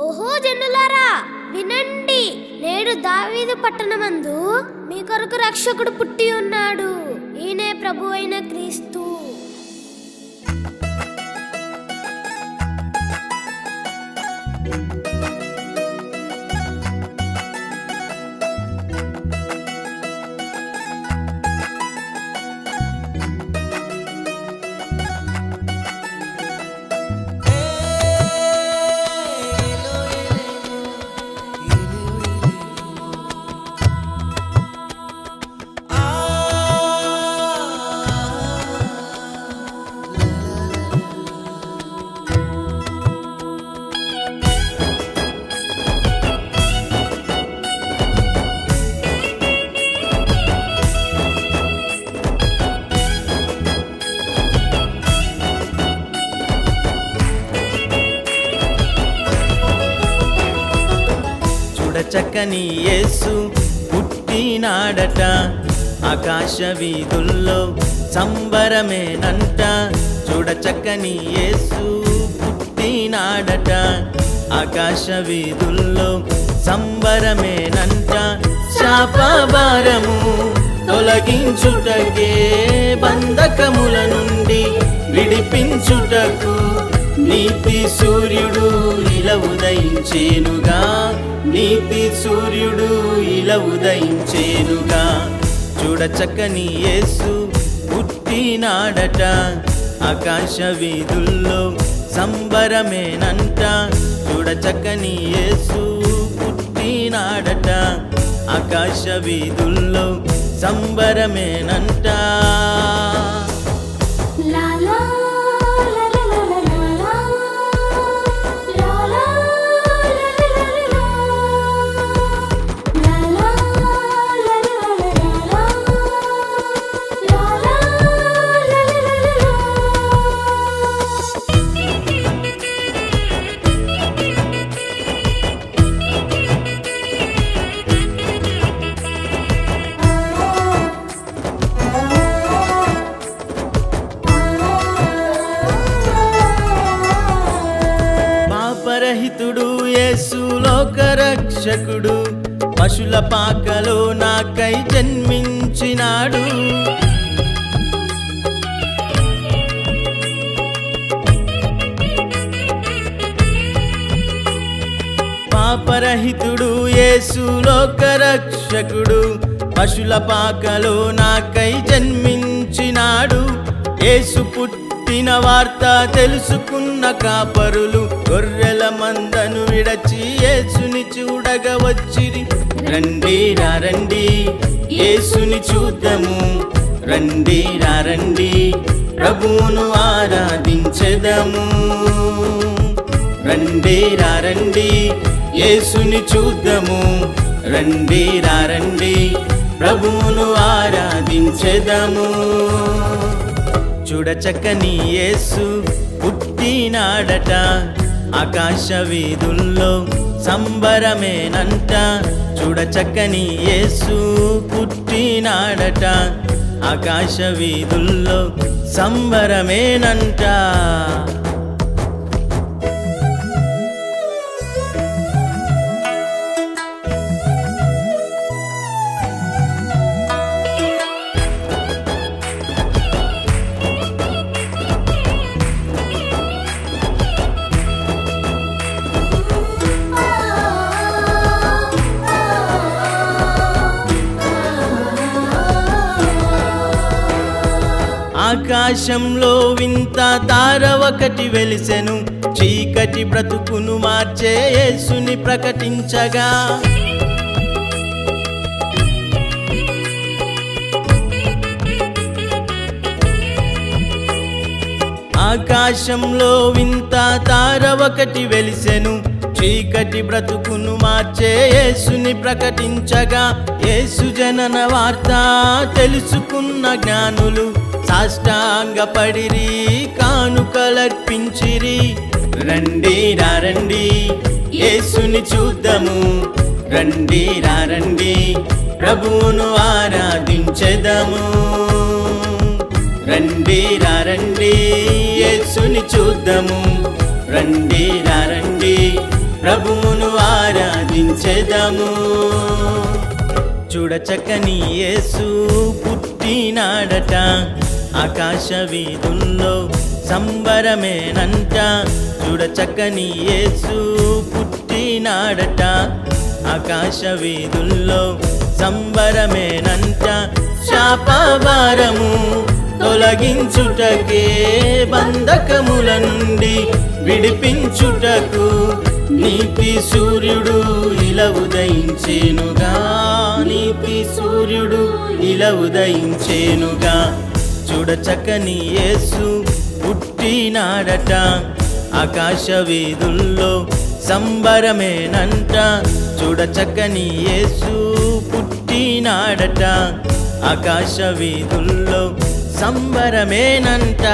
ఓహో జనులారా వినండి. నేడు దావీదు పట్టణమందు మీ కొరకు రక్షకుడు పుట్టి ఉన్నాడు. ఈయనే ప్రభు అయిన క్రీస్తు. చక్కని యేసు పుట్టినాడట. ఆకాశ వీధుల్లో సంబరమేనంట చూడచక్కని యేసు పుట్టినాడట. ఆకాశ వీధుల్లో సంబరమేనంట. శాపభారము తొలగించుటకే బంధకముల నుండి విడిపించుటకు నీతి సూర్యుడు ఇలా ఉదయించేనుగా. నీతి సూర్యుడు ఇలా ఉదయించేనుగా. చూడచక్కని యేసు పుట్టినాడట. ఆకాశ వీధుల్లో సంబరమేనంట. చూడచక్కని యేసు పుట్టినాడట. ఆకాశ వీధుల్లో సంబరమేనంట. రక్షకుడు పశుల పాకలో నాకై జన్మించినాడు. పాపరహితుడు యేసు రక్షకుడు పశుల పాకలో నాకై జన్మించినాడు. యేసు పుట్టిన వార్త తెలుసుకున్న కాపరులు గొర్రెల మందను విడచి యేసుని చూడగ వచ్చిరి రండి రండి యేసుని చూద్దాము. రండి రండి ప్రభువును ఆరాధించదము. రండి రండి యేసుని చూద్దాము. రండి రండి ప్రభువును ఆరాధించదము. చూడచక్కని యేసు పుట్టినాడట. ఆకాశ వీధుల్లో సంబరమేనంట. చూడచక్కని యేసు పుట్టినాడట. ఆకాశ వీధుల్లో సంబరమేనంట. ఆకాశంలో వింత తార ఒకటి వెలిసెను. చీకటి బ్రతుకును మార్చే యేసుని ప్రకటించగా. ఆకాశంలో వింత తార ఒకటి వెలిసెను. చీకటి బ్రతుకును మార్చే యేసుని ప్రకటించగా యేసు జనన వార్త తెలుసుకున్న జ్ఞానులు సాష్టాంగపడిరి కానుకలర్పించిరి. రండి రండి యేసుని చూద్దాము. రండి రండి ప్రభువును ఆరాధించెదము. రండి రండి యేసుని చూద్దాము. రండి రండి ప్రభువును ఆరాధించెదము. చూడచక్కని యేసు పుట్టినాడట. ఆకాశ వీధుల్లో సంబరమేనంట. చూడచక్కని యేసు పుట్టినాడట. ఆకాశ వీధుల్లో సంబరమేనంట. శాపవారము తొలగించుటకే బంధకముల నుండి విడిపించుటకు నీతి సూర్యుడు ఇలా ఉదయించేనుగా నీతి సూర్యుడు ఇలా ఉదయించేనుగా. చూడచక్కని యేసు పుట్టినాడట ఆకాశ వీధుల్లో సంబరమేనంట. చూడచక్కని యేసు పుట్టినాడట ఆకాశ వీధుల్లో సంబరమేనంట.